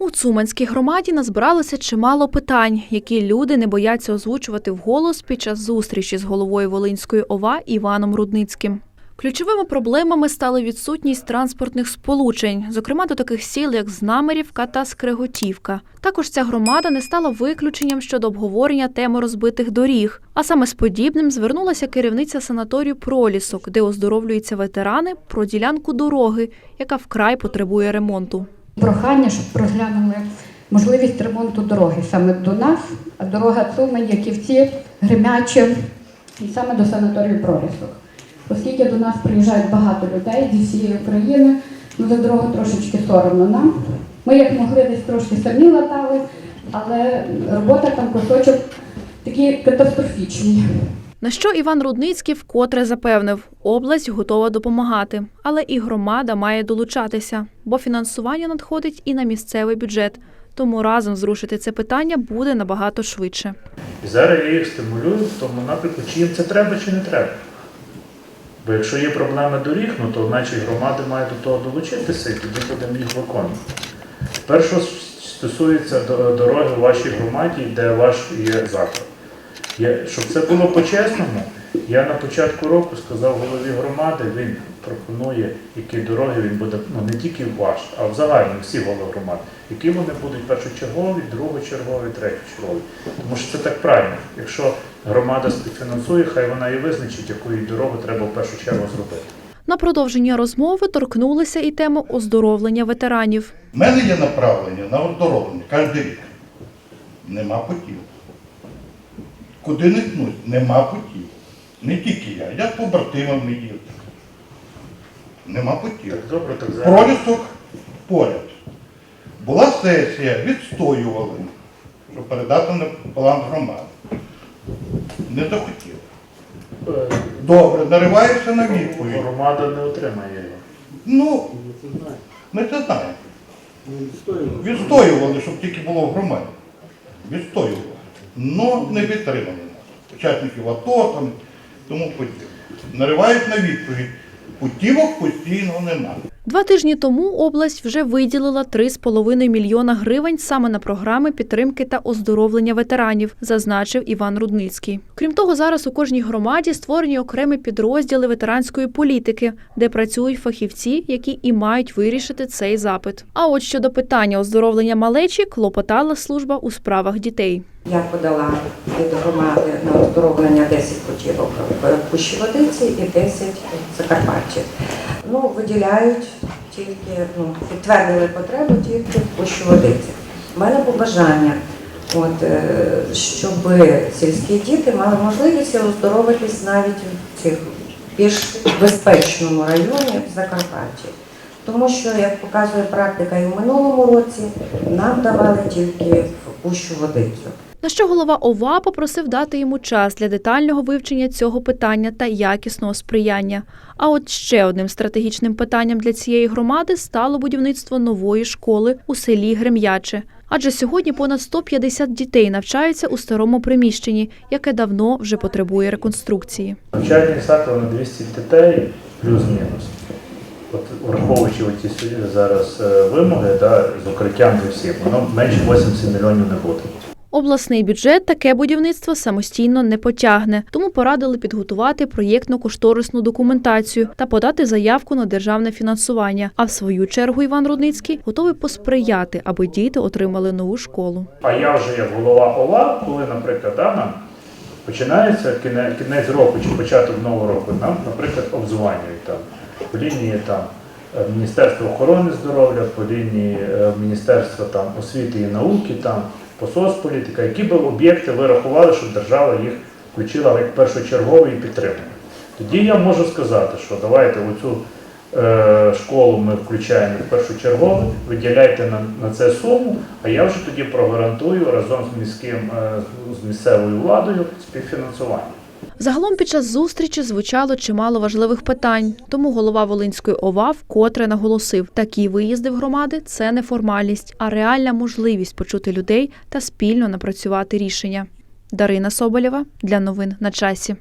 У Цуманській громаді назбиралося чимало питань, які люди не бояться озвучувати вголос під час зустрічі з головою Волинської ОВА Іваном Рудницьким. Ключовими проблемами стали відсутність транспортних сполучень, зокрема до таких сіл, як Знамерівка та Скриготівка. Також ця громада не стала виключенням щодо обговорення теми розбитих доріг. А саме з подібним звернулася керівниця санаторію Пролісок, де оздоровлюються ветерани, про ділянку дороги, яка вкрай потребує ремонту. Прохання, щоб розглянули можливість ремонту дороги саме до нас, а дорога Цумань, Яківці, Гремяче і саме до санаторію Пролісок. Оскільки до нас приїжджають багато людей зі всієї України, ну за дорогу трошечки соромно нам. Ми як могли десь трошки самі латали, але робота там кусочок такі катастрофічні. На що Іван Рудницький вкотре запевнив, область готова допомагати, але і громада має долучатися, бо фінансування надходить і на місцевий бюджет. Тому разом зрушити це питання буде набагато швидше. І зараз я їх стимулюю в тому напрямку, чи їм це треба, чи не треба. Бо якщо є проблеми доріг, ну то значить громади мають до того долучитися і тоді будемо їх виконувати. Що стосується до- дороги в вашій громаді, де ваш є заклад. Я, щоб це було по-чесному, я на початку року сказав голові громади, він пропонує, які дороги він буде, ну не тільки ваш, а в загальному всі голови громад, які вони будуть першочергові, другочергові, третьочергові. Тому що це так правильно. Якщо громада співфінансує, хай вона і визначить, яку їй дорогу треба в першу чергу зробити. На продовження розмови торкнулися і теми оздоровлення ветеранів. У мене є направлення на оздоровлення кожен рік. Нема путів. Куди не ткнуть, нема путів. Не тільки я, я з побратимами їду. Нема путів. Так добре, так зараз. Пролісок поряд. Була сесія, відстоювали, щоб передати на план громади. Не захотів. Е, Добре, нариваєшся на відповідь. Громада не отримає його. Ну, ми це знаємо. Відстоювали, щоб тільки було в громаді. Відстоювали. Ну, не підтримали нас. Учасників АТО там, тому подібне. Наривають на відповідь. Путівок постійно немає. Два тижні тому область вже виділила 3,5 мільйона гривень саме на програми підтримки та оздоровлення ветеранів, зазначив Іван Рудницький. Крім того, зараз у кожній громаді створені окремі підрозділи ветеранської політики, де працюють фахівці, які і мають вирішити цей запит. А от щодо питання оздоровлення малечі клопотала служба у справах дітей. Я подала від громади на оздоровлення 10 путівок Пущеводиці і 10 в Закарпатті. Ну, виділяють тільки, ну, підтвердили потребу тільки в Пущеводиці. У мене побажання, от, е, щоб сільські діти мали можливість оздоровитись навіть в цих більш безпечному районі в Закарпатті. Тому що, як показує практика, і в минулому році нам давали тільки в Пущу водицю. На що голова ОВА попросив дати йому час для детального вивчення цього питання та якісного сприяння. А от ще одним стратегічним питанням для цієї громади стало будівництво нової школи у селі Грем'яче. Адже сьогодні понад 150 дітей навчаються у старому приміщенні, яке давно вже потребує реконструкції. Навчальний заклад на 200 дітей плюс-мінус. От враховуючи сьогодні зараз е, вимоги, да, з укриттям і всім, воно менше 80 мільйонів не буде. Обласний бюджет таке будівництво самостійно не потягне, тому порадили підготувати проєктно-кошторисну документацію та подати заявку на державне фінансування. А в свою чергу Іван Рудницький готовий посприяти, аби діти отримали нову школу. А я вже як голова ОВА, коли, наприклад, да, нам починається кінець року чи початок нового року, нам, наприклад, обзванюють там по лінії там е, Міністерства охорони здоров'я, по лінії е, Міністерства там освіти і науки, там по які б об'єкти ви рахували, щоб держава їх включила як першочерговий і підтримала. Тоді я можу сказати, що давайте оцю е, школу ми включаємо як першочергове, виділяйте на, на це суму, а я вже тоді прогарантую разом з міським е, з місцевою владою співфінансування. Загалом під час зустрічі звучало чимало важливих питань. Тому голова Волинської ОВА вкотре наголосив, такі виїзди в громади це не формальність, а реальна можливість почути людей та спільно напрацювати рішення. Дарина Соболєва для новин на часі.